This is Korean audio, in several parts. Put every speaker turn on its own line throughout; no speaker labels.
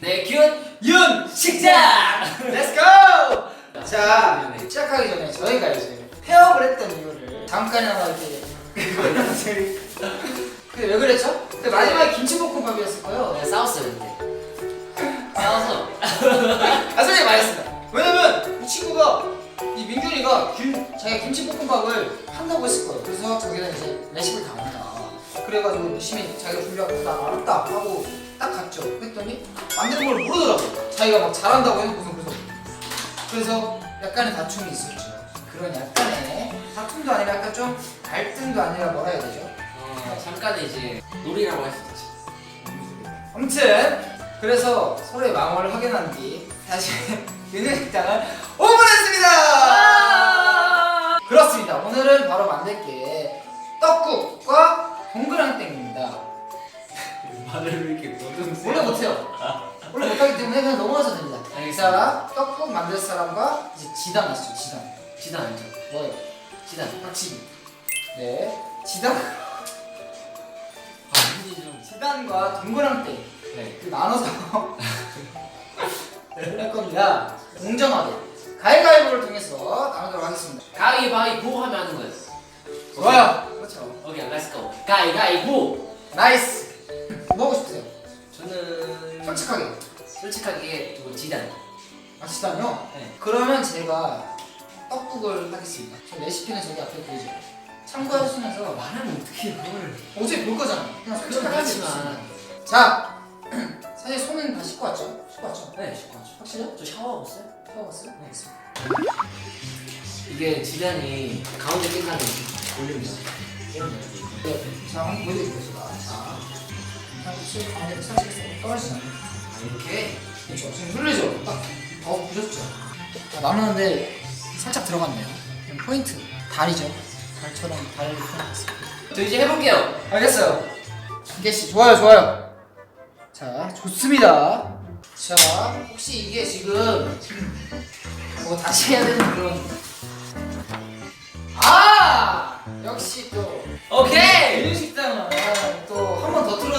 네, 균윤 식장.
Let's go! 자, 시작하기 전에 저희가 이제 폐업을 했던 이유를 잠깐이나마 이렇게 근데 왜 그랬죠? 그 마지막에 김치볶음밥이었을 거예요.
네, 싸웠어요 그때. 싸워서.
아 솔직히 말했습니다. 왜냐면 이 친구가 이 민균이가 김, 자기가 김치볶음밥을 한다고 했을 거예요. 그래서 저기는 이제 레시피를 다 안다. 그래가지고 열심히 자기가 준비하고 나 알았다 하고 딱 갔죠. 했더니 만드는 걸 모르더라고요. 자기가 막 잘한다고 해놓고서 그래서 그래서 약간의 다툼이 있었죠. 그런 약간의 다툼도 아니라 약간 좀 갈등도 아니라 뭐라 해야 되죠?
어, 잠깐의 이제 놀이라고 할 수 있죠.
아무튼 그래서 서로의 마음을 확인한 뒤 다시 윤회식당을 오픈했습니다. 그렇습니다. 오늘은 바로 만들 게 떡국과 동그랑땡입니다.
말을 왜 이렇게 모든
원래 못해요. 원래 못하기 때문에 그냥 넘어가서 됩니다.
알겠습니다.
자, 떡국 만들 사람과 이제 지단 아시죠? 지단.
지단 알죠?
뭐예요?
지단.
박치기. 네. 지단.
아, 좀.
지단과 동그랑땡.
네.
그 나눠서 할 겁니다. 공정하게 가위바위보를 통해서 나누도록 하겠습니다.
가위바위보 하면 하는 거예요.
좋아요. 그렇죠.
오케이, 렛츠고. 가위바위보.
나이스. 뭐 하고 싶으세요?
저는
솔직하게.
솔직하게 뭐 지단.
아시다뇨?
네.
그러면 제가 떡국을 하겠습니다. 저 레시피는 저기 앞에 보이죠? 참고하시면서
말하면 어떻게 그걸?
어제 볼 거잖아요. 그냥 솔직하게
그건. 그렇지만.
자, 사실 손은 다 씻고 왔죠? 씻고 왔죠?
네, 쉽고 하죠.
확실해요?
저 샤워하고 있어요?
샤워했어요?
네. 이게 지단이 가운데 끝나는 올립니다.
네. 자, 한번 보여드릴게요, 제가. 자, 사실 안에 살짝 떨어지지 않아요.
아, 이렇게?
그렇죠. 지금 흘리죠? 딱, 어, 부셨죠? 자, 나누는데 살짝 들어갔네요. 그럼 포인트, 다리죠? 달처럼 다리를 표현했어요.
저 이제 해볼게요.
알겠어요. 이게씨, 좋아요, 좋아요. 자, 좋습니다. 자, 혹시 이게 지금 뭐 다시 해야 되는 그런. 아! 역시 또.
오케이!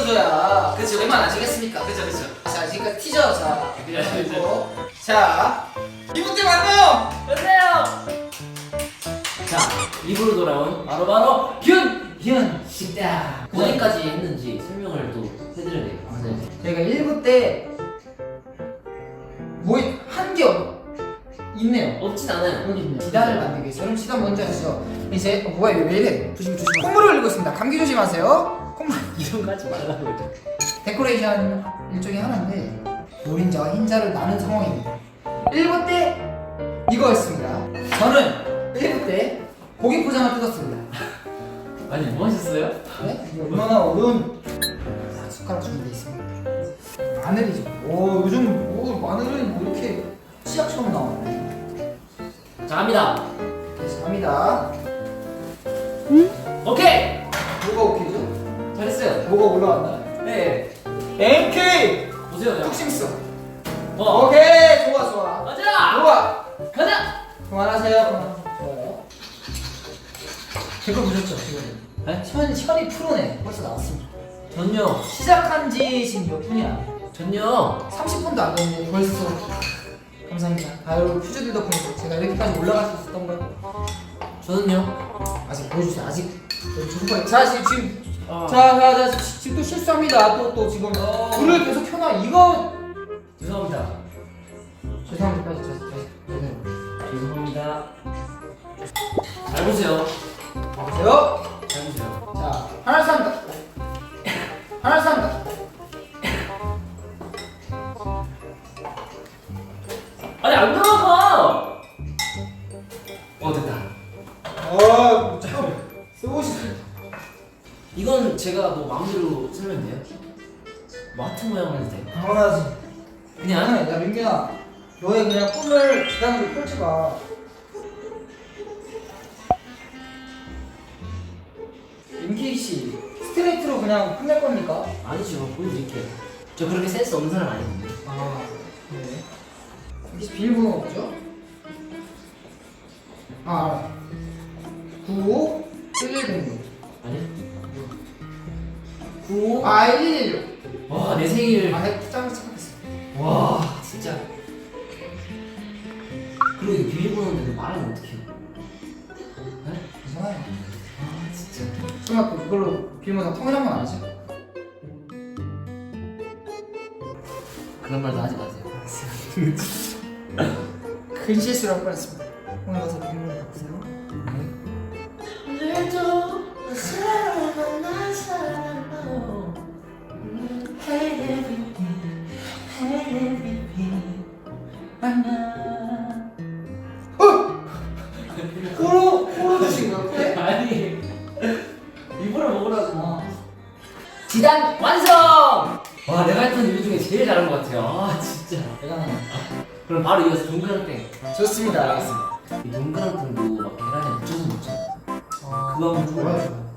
틀어줘야
그쵸.
얼마 안 하시겠습니까?
그쵸, 그쵸.
자, 지금 티저 자. 그리고 자 이분 때 만나요.
안녕하세요! 자, 입으로 돌아온 바로바로 균! 균! 식당! 어디까지 했는지 설명을 또 해드려야 돼요. 네.
저희가 1부 때 뭐한게 있네요.
없진 않아요.
있네. 지단을 만들기 위해서. 여러분 지단 뭔지 아시죠? 이제 어, 뭐야 이거 왜 이래? 조심 조심. 콧물을 흘리고 있습니다. 감기 조심하세요. 콧물.
이런 거 하지 말라고 했죠.
데코레이션 일종의 하나인데 노린자와 흰자를 나눈 상황입니다. 1부 때 이거였습니다. 저는 1부 때 고기 포장을 뜯었습니다.
아니, 뭐 하셨어요?
네? 이게 얼마나 어려운 자, 숟가락 준비되어 있습니다. 마늘이죠. 오 요즘 오, 마늘은 뭐 이렇게 치약처럼 나오네.
자, 갑니다.
그래서 갑니다.
오케이!
뭐가 오케이죠?
잘했어요.
뭐가 올라왔나?
네.
MK
보세요, 형.
뚝심스.
어.
오케이 좋아 좋아.
가자!
좋아.
가자!
그만하세요. 그만. 좋아요. 댓글 보셨죠 지금?
네?
현 현이 프로네. 벌써 나왔습니다.
전요.
시작한 지 지금 몇 분이야?
전요.
30분도 안 됐는데 벌써 감사합니다. 아 여러분 퓨즈들 덕분에 제가 이렇게까지 올라갈 수 있었던 거예요.
저는요.
아직 보여주세요. 아직. 자 지금 지금
어.
자 자 자, 지금 또 실수합니다. 또 또 지금
어.
불을 계속 켜놔. 이거
죄송합니다.
죄송합니다. 다시 다시 다시. 네.
죄송합니다. 잘 보세요.
보세요.
잘 보세요.
자 하나 삽니다. 하나 삽니다.
아니 안 들어 제가 뭐 마음대로 설명돼요? 뭐 하트 모양을 해도 돼요?
당연하지.
그냥
아니, 야 민규야, 너의 그냥 꿈을 기단으로 펼쳐봐. 민기 씨, 스트레이트로 그냥 끝낼 겁니까?
아니죠 보여드릴게요. 저 그렇게 센스 없는 사람 아니거든요.
아, 네. 씨 비밀번호 뭐죠? 아, 9 1106.
아니?
아, 116.
와, 내 생일.
아, 네, 핵장 착각했어. 와, 진짜.
그리고 이거 비밀번호인데 그 말하면 어떡해요 네?
괜찮아요.
아 진짜
설마 그 그걸로 빌면 다 통일한 건 아니지?
그런 말도 하지 마세요
큰 실수를 한 번 했습니다. 오늘 가서
아 진짜
대단하네.
그럼 바로 이어서 동그랑땡
좋습니다. 알겠습니다.
이 동그랑땡도 막 계란에 묻혀서 먹잖아
아,
그거 한번
좋아요.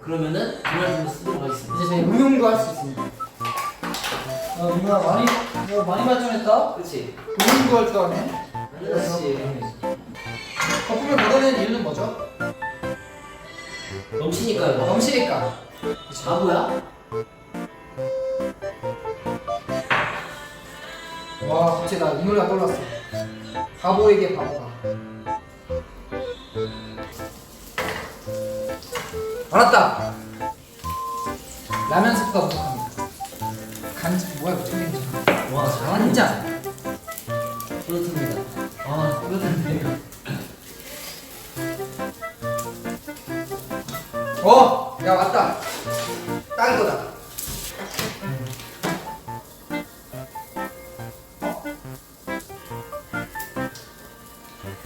그러면은 그날 좀 쓰도록 하겠습니다
이제 저희 응용도 할 수 있습니다. 아, 누나 많이 뭐 많이 발전했다.
그렇지
응용도 할 줄 아네.
그렇지
거품을 걷어내는 이유는 뭐죠?
넘치니까요
넘치니까.
바보야?
와 갑자기 나 이 노래가 떠올랐어. 바보에게 바보가. 알았다. 라면 스프가 부족합니다. 간장 뭐야 이거 청양고추.
와
간장.
뿌듯합니다 아 뿌듯한데요
어, 야 맞다. 딱 이거다.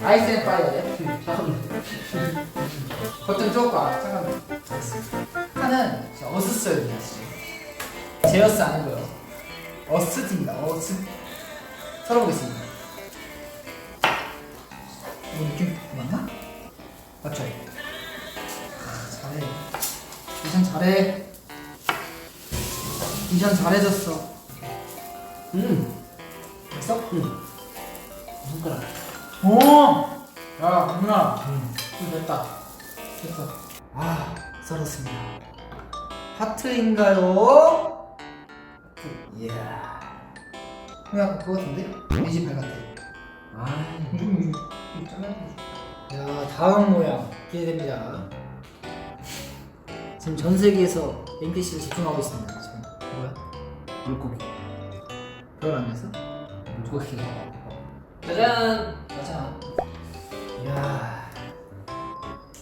아이스 앤 파이어래. 버튼 쪼까 잠깐만. 하는 진짜 어스스입니다 진짜. 제어스 아니고요. 어스트입니다. 어스. 썰어보겠습니다. 이 느낌 맞나? 맞죠? 잘해. 이전 잘해. 이전 잘해졌어.
음
됐어?
음. 손가락
오! 야, 누나. 좀 됐다. 됐어. 아, 썰었습니다. 하트인가요?
이야
형 약간 그거 같은데? 돼지 발 같아.
아
좀, 좀 돼. 야, 다음 모양 기대됩니다. 지금 전 세계에서 NPC를 집중하고 있습니다. 지금 뭐야?
물고기
그걸 안 했어?
물고기 짜잔
맞아. 이야.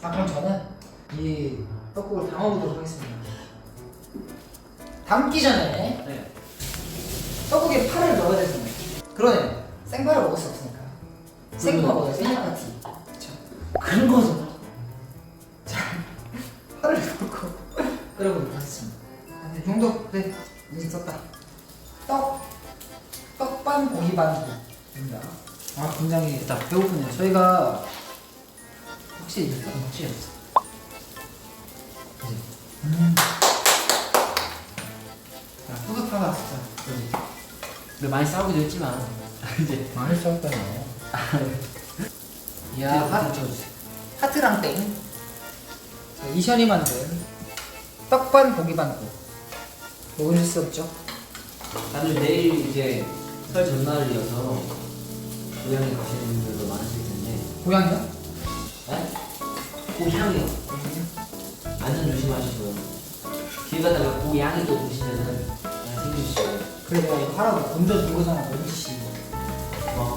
아 그럼 저는 이 떡국을 담아보도록 하겠습니다. 담기 전에
네
떡국에 파를 넣어야 되잖아요. 그러네. 생파를 먹을 수 없으니까. 생파 먹어야지. 생파티. 그쵸.
그런 거잖아
파를 넣고 끓여보도록 하겠습니다. 아, 이 정도 그래. 인식 썼다. 떡 떡반 고기 반입니다. 아 굉장히
됐다.
배고프네요. 저희가 혹시 이거 혹시 음. 야, 뿌듯하다 진짜.
근데 많이 싸우기도 했지만 이제
많이 싸웠다요.
이제
야, 하,
붙여주세요.
하트랑 땡. 자, 이션이 만든 떡반 고기 반국. 먹을 수 없죠?
다들 내일 이제 설 전날이어서 고향에 가시는 분들도 많으실 텐데
고양이요?
네? 고향이요 안전 조심하시고요 길 가다가 고양이 또 보시면은 그냥 챙겨주시고요
그래 내가 이거 하라고 먼저 준 거잖아 원지 씨.
어.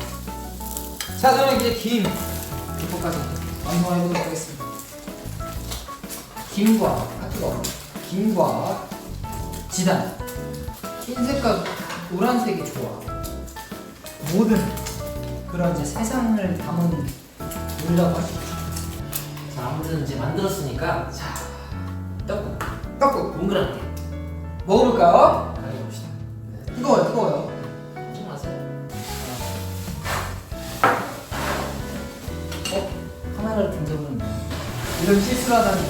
자 그러면 이제 김 기포까지 완성해 보도록 하겠습니다. 김과 없네. 김과 지단 흰색과 노란색이 좋아. 모든 그런 이제 세상을 담은 물이라고 있죠.
자 아무튼 이제 만들었으니까 자 떡국
떡국
동그랗게
먹어볼까요?
가져봅시다
뜨거워요 뜨거워요.
좀 마세요
어? 카메라를 든 적은 이런 실수를 하다니